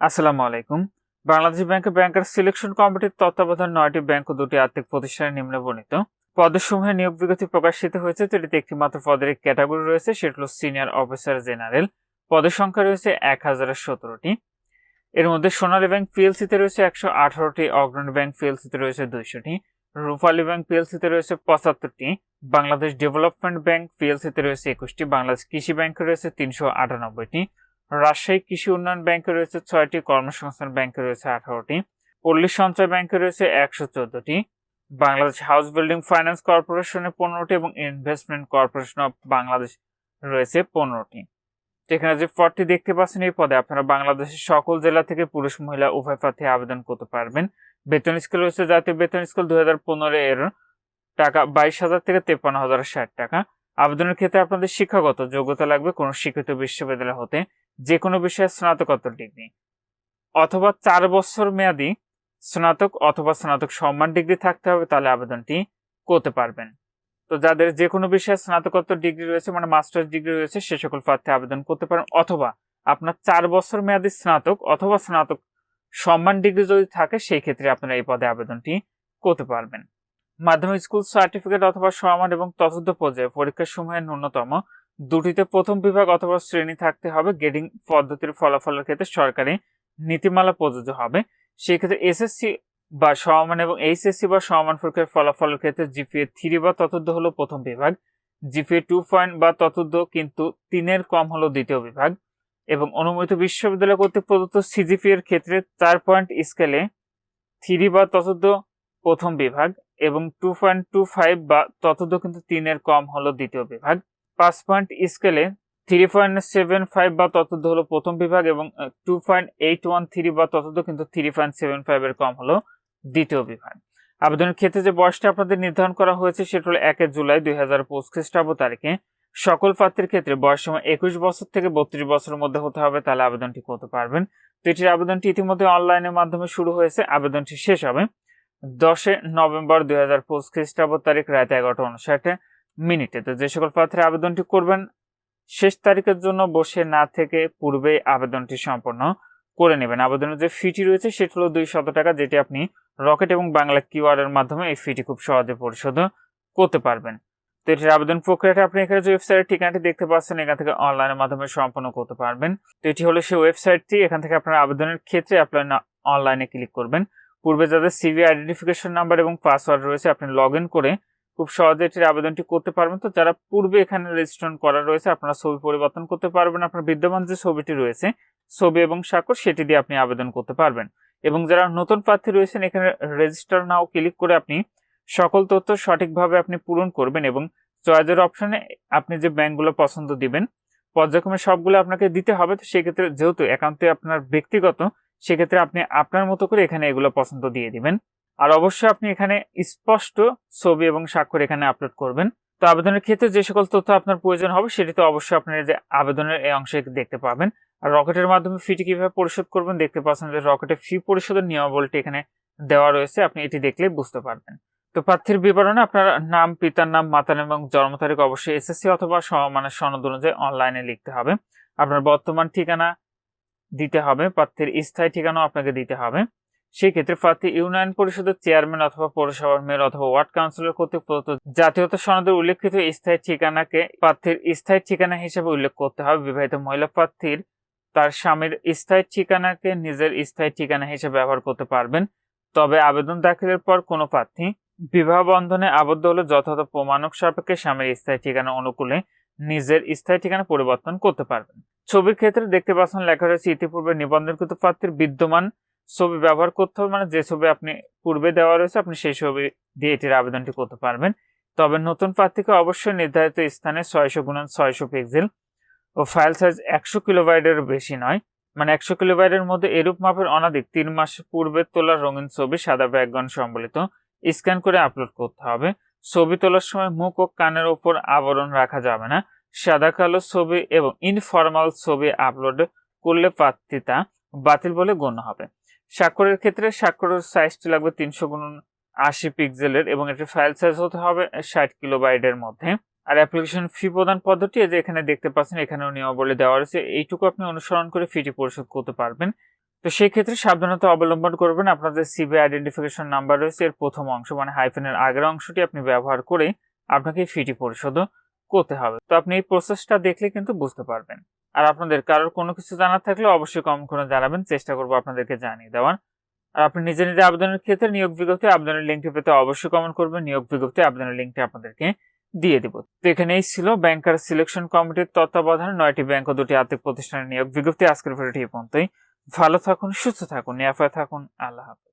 আসসালামু আলাইকুম। বাংলাদেশ ব্যাংকের ব্যাংকার সিলেকশন কমিটির তত্ত্বাবধান নয়টি ব্যাংক ও দুটি আর্থিক প্রতিষ্ঠানে নিম্নে বর্ণিত। পদসমূহে নিয়োগ বিজ্ঞপ্তি প্রকাশিত হয়েছে, যেটিতে একটি মাত্র পদের ক্যাটাগরি রয়েছে, সেটি হল সিনিয়র অফিসার জেনারেল। পদের সংখ্যা রয়েছে এক হাজারের সতেরোটি। এর মধ্যে সোনালী ব্যাংক পিএলসিতে রয়েছে একশো আঠারোটি, অগ্রণী ব্যাংক পিএলসিতে রয়েছে দুইশোটি, রূপালী ব্যাংক পিএলসিতে রয়েছে পঁচাত্তরটি, বাংলাদেশ ডেভেলপমেন্ট ব্যাংক পিএলসিতে রয়েছে একুশটি, বাংলাদেশ কৃষি ব্যাংকে রয়েছে তিনশো আটানব্বইটি রাজশাহী কৃষি উন্নয়ন ব্যাংকে রয়েছে ছয়টি কর্মসংস্থান ব্যাংকে রয়েছে আঠারোটি। পল্লী সঞ্চয় ব্যাংকে রয়েছে একশো চোদ্দটি। বাংলাদেশ হাউস বিল্ডিং ফাইন্যান্স কর্পোরেশনে পনেরোটি এবং ইনভেস্টমেন্ট কর্পোরেশন অফ বাংলাদেশ রয়েছে পনেরোটি। যেখানে যে পদটি দেখতে পাচ্ছেন, এই পদে আপনারা বাংলাদেশের সকল জেলা থেকে পুরুষ মহিলা উভয় প্রার্থী আবেদন করতে পারবেন। বেতন স্কেল রয়েছে জাতীয় বেতন স্কেল দুই হাজার পনেরো এর টাকা বাইশ হাজার থেকে তেপ্পান্ন হাজার ষাট টাকা। আবেদনের ক্ষেত্রে আপনাদের শিক্ষাগত যোগ্যতা লাগবে কোনো শিক্ষিত বিশ্ববিদ্যালয় হতে। যে কোনো বিষয়ে স্নাতকোত্তর ডিগ্রি। অথবা চার বছর মেয়াদি স্নাতক অথবা স্নাতক সম্মান ডিগ্রি থাকতে হবে, তাহলে আবেদনটি করতে পারবেন। তো যাদের যে কোনো বিষয়ে স্নাতকোত্তর ডিগ্রি রয়েছে মানে মাস্টার্স ডিগ্রি রয়েছে, সে সকল প্রার্থী আবেদন করতে পারেন। অথবা আপনার চার বছর মেয়াদি স্নাতক অথবা স্নাতক সম্মান ডিগ্রি যদি থাকে, সেই ক্ষেত্রে আপনারা এই পদে আবেদনটি করতে পারবেন। মাধ্যমিক স্কুল সার্টিফিকেট অথবা সমান এবং তথ্য পর্যায়ে পরীক্ষার সময়ের ন্যূনতম দুটিতে প্রথম বিভাগ অথবা শ্রেণি থাকতে হবে। গ্রেডিং পদ্ধতির ফলাফলের ক্ষেত্রে সরকারি নীতিমালা প্রযোজ্য হবে। সেক্ষেত্রে এসএসসি বা সমান এবং এইচএসসি বা সমান পরীক্ষার ফলাফলের ক্ষেত্রে জিপিএ থ্রি বা ততোর্ধ হলো প্রথম বিভাগ। জিপিএ টু পয়েন্ট বা ততোর্ধ কিন্তু তিনের কম হলো দ্বিতীয় বিভাগ। এবং অনুমোদিত বিশ্ববিদ্যালয় কর্তৃক প্রদত্ত সিজিপি এর ক্ষেত্রে চার পয়েন্ট স্কেলে থ্রি বা ততোর্ধ প্রথম বিভাগ এবং টু পয়েন্ট টু ফাইভ বা ততোর্ধ কিন্তু তিনের কম হলো দ্বিতীয় বিভাগ। পাঁচ পয়েন্ট স্কেলে থ্রি পয়েন্ট সেভেন ফাইভ বা ততোর্ধ হলো প্রথম বিভাগ এবং two point eight one three বা ততোর্ধ কিন্তু থ্রি পয়েন্ট সেভেন ফাইভ এর কম হলো দ্বিতীয় বিভাগ। আবেদনের ক্ষেত্রে যে বয়সটা আপনাদের নির্ধারণ করা হয়েছে সেটা হলো একে জুলাই দুই হাজার পঁচিশ খ্রিস্টাব্দ তারিখে। সকল প্রার্থীর ক্ষেত্রে বয়স সময় একুশ বছর থেকে বত্রিশ বছরের মধ্যে হতে হবে, তাহলে আবেদনটি করতে পারবেন। তো এটির আবেদনটি ইতিমধ্যে অনলাইনের মাধ্যমে শুরু হয়েছে, আবেদনটি শেষ হবে দশে নভেম্বর দুই হাজার পঁচিশ খ্রিস্টাব্দ তারিখ, রাত এগারোটা উনষাটে। মিনিটে। তো যে সকল প্রার্থীরা আবেদনটি করবেন, শেষ তারিখের জন্য বসে না থেকে পূর্বেই আবেদনটি সম্পন্ন করে নেবেন। আবেদনের যে ফিটি রয়েছে, সেটি হলো দুই শত টাকা, যেটি আপনি রকেট এবং বাংলা কিওয়ার্ডের মাধ্যমে এই ফিটি খুব সহজে পরিশোধ করতে পারবেন। তো এটির আবেদন প্রক্রিয়াটা আপনি এখানে যে ওয়েবসাইটের ঠিকানাটি দেখতে পাচ্ছেন, এখান থেকে অনলাইনের মাধ্যমে সম্পন্ন করতে পারবেন। তো এটি হলো সেই ওয়েবসাইটটি, এখান থেকে আপনার আবেদনের ক্ষেত্রে আপনার অনলাইনে ক্লিক করবেন। পূর্বে যাদের সিভি আইডেন্টিফিকেশন নাম্বার এবং পাসওয়ার্ড রয়েছে, আপনি লগ করে খুব সহজে এটির আবেদনটি করতে পারবেন। তো যারা পূর্বে এখানে রেজিস্ট্রেশন করা রয়েছে, আপনারা ছবি পরিবর্তন করতে পারবেন। আপনার বিদ্যমান যে ছবিটি রয়েছে, ছবি এবং স্বাক্ষর, সেটি দিয়ে আপনি আবেদন করতে পারবেন। এবং যারা নতুন প্রার্থী রয়েছেন, এখানে রেজিস্টার নাও ক্লিক করে আপনি সকল তথ্য সঠিকভাবে আপনি পূরণ করবেন এবং চয়েজের অপশনে আপনি যে ব্যাংকগুলো পছন্দ দিবেন, পর্যায়ক্রমে সবগুলো আপনাকে দিতে হবে। তো সেক্ষেত্রে যেহেতু একান্তই আপনার ব্যক্তিগত, সেক্ষেত্রে আপনি আপনার মতো করে এখানে এগুলো পছন্দ দিয়ে দিবেন। আর অবশ্যই আপনি এখানে স্পষ্ট ছবি এবং স্বাক্ষর এখানে আপলোড করবেন। তো আবেদনের ক্ষেত্রে যে সকল তথ্য আপনার প্রয়োজন হবে, সেটি তো অবশ্যই আপনার যে আবেদনের এই অংশে দেখতে পাবেন। আর রকেটের মাধ্যমে ফিটি কীভাবে পরিশোধ করবেন দেখতে পাচ্ছেন যে রকেটের ফি পরিশোধের নিয়মাবলীটি এখানে দেওয়া রয়েছে। আপনি এটি দেখলেই বুঝতে পারবেন। তো প্রার্থীর বিবরণে আপনার নাম, পিতার নাম, মাতার এবং জন্ম তারিখ অবশ্যই এসএসসি অথবা মানে সনদ অনুযায়ী অনলাইনে লিখতে হবে। আপনার বর্তমান ঠিকানা দিতে হবে, প্রার্থীর স্থায়ী ঠিকানাও আপনাকে দিতে হবে। সেই ক্ষেত্রে প্রার্থী ইউনিয়ন পরিষদের চেয়ারম্যান অথবা পৌরসভার মেয়র অথবা ওয়ার্ড কাউন্সিলর কর্তৃক প্রদত্ত জাতীয়তা সনদের উল্লেখিত স্থায়ী ঠিকানাকে প্রার্থীর স্থায়ী ঠিকানা হিসেবে উল্লেখ করতে হবে। বিবাহিত মহিলা প্রার্থীর তার স্বামীর স্থায়ী ঠিকানাকে নিজের স্থায়ী ঠিকানা হিসেবে ব্যবহার করতে পারবেন। তবে আবেদন দাখিলের পর কোনো প্রার্থী বিবাহ বন্ধনে আবদ্ধ হলে যথাযথ প্রমাণক সাপেক্ষে স্বামীর স্থায়ী ঠিকানা অনুকূলে নিজের স্থায়ী ঠিকানা পরিবর্তন করতে পারবেন। ছবির ক্ষেত্রে দেখতে পাচ্ছেন লেখা রয়েছে, ইতিপূর্বে নিবন্ধনকৃত প্রার্থীর বিদ্যমান ছবি ব্যবহার করতে হবে মানে যে ছবি আপনি পূর্বে দেওয়া রয়েছে, আপনি সেই ছবি দিয়ে এটির আবেদনটি করতে পারবেন। তবে নতুন প্রার্থীকে অবশ্যই নির্ধারিত স্থানে ছয়শো গুণন ছয়শো পিক্সেল ও ফাইল সাইজ একশো কিলোবাইটের বেশি নয়। মানে একশো কিলোবাইটের মধ্যে এরূপ মাপের অনাধিক তিন মাস পূর্বে তোলা রঙিন ছবি সাদা ব্যাকগ্রাউন্ড সম্বলিত স্ক্যান করে আপলোড করতে হবে। ছবি তোলার সময় মুখ ও কানের ওপর আবরণ রাখা যাবে না। সাদা কালো ছবি এবং ইনফরমাল ছবি আপলোড করলে প্রার্থিতা বাতিল বলে গণ্য হবে। স্বাক্ষরের ক্ষেত্রে স্বাক্ষরের সাইজটি লাগবে তিনশো গুণ আশি পিক্সেলের এবং এটির ফাইল সাইজ হতে হবে ষাট কিলোবাইটের মধ্যে। আর অ্যাপ্লিকেশন ফি প্রদান পদ্ধতি যে এখানে দেখতে পাচ্ছেন, এখানেও নিয়মাবলী দেওয়া রয়েছে। এইটুকু আপনি অনুসরণ করে ফিটি পরিশোধ করতে পারবেন। তো সেই ক্ষেত্রে সাবধানতা অবলম্বন করবেন। আপনাদের সিবি আইডেন্টিফিকেশন নাম্বার রয়েছে, এর প্রথম অংশ মানে হাইফেনের আগের অংশটি আপনি ব্যবহার করে আপনাকে ফিটি পরিশোধ করতে হবে। তো আপনি এই প্রসেসটা দেখলে কিন্তু বুঝতে পারবেন। আর আপনাদের কারোর কোনো কিছু জানার থাকলে অবশ্যই কম করে জানাবেন, চেষ্টা করব আপনাদেরকে জানিয়ে দেওয়ার। আর আপনি নিজে নিজে আবেদনের ক্ষেত্রে নিয়োগ বিজ্ঞপ্তি, আবেদনের লিঙ্কটি পেতে অবশ্যই কমেন্ট করবেন, নিয়োগ বিজ্ঞপ্তি, আবেদনের লিঙ্কটি আপনাদেরকে দিয়ে দিব। তো এখানেই ছিল ব্যাংকার সিলেকশন কমিটির তত্ত্বাবধানে নয়টি ব্যাংক ও দুটি আর্থিক প্রতিষ্ঠানের নিয়োগ বিজ্ঞপ্তি। আজকের ভিডিওটি এই পর্যন্তই। ভালো থাকুন, সুস্থ থাকুন, নিরাপদে থাকুন। আল্লাহ হাফেজ।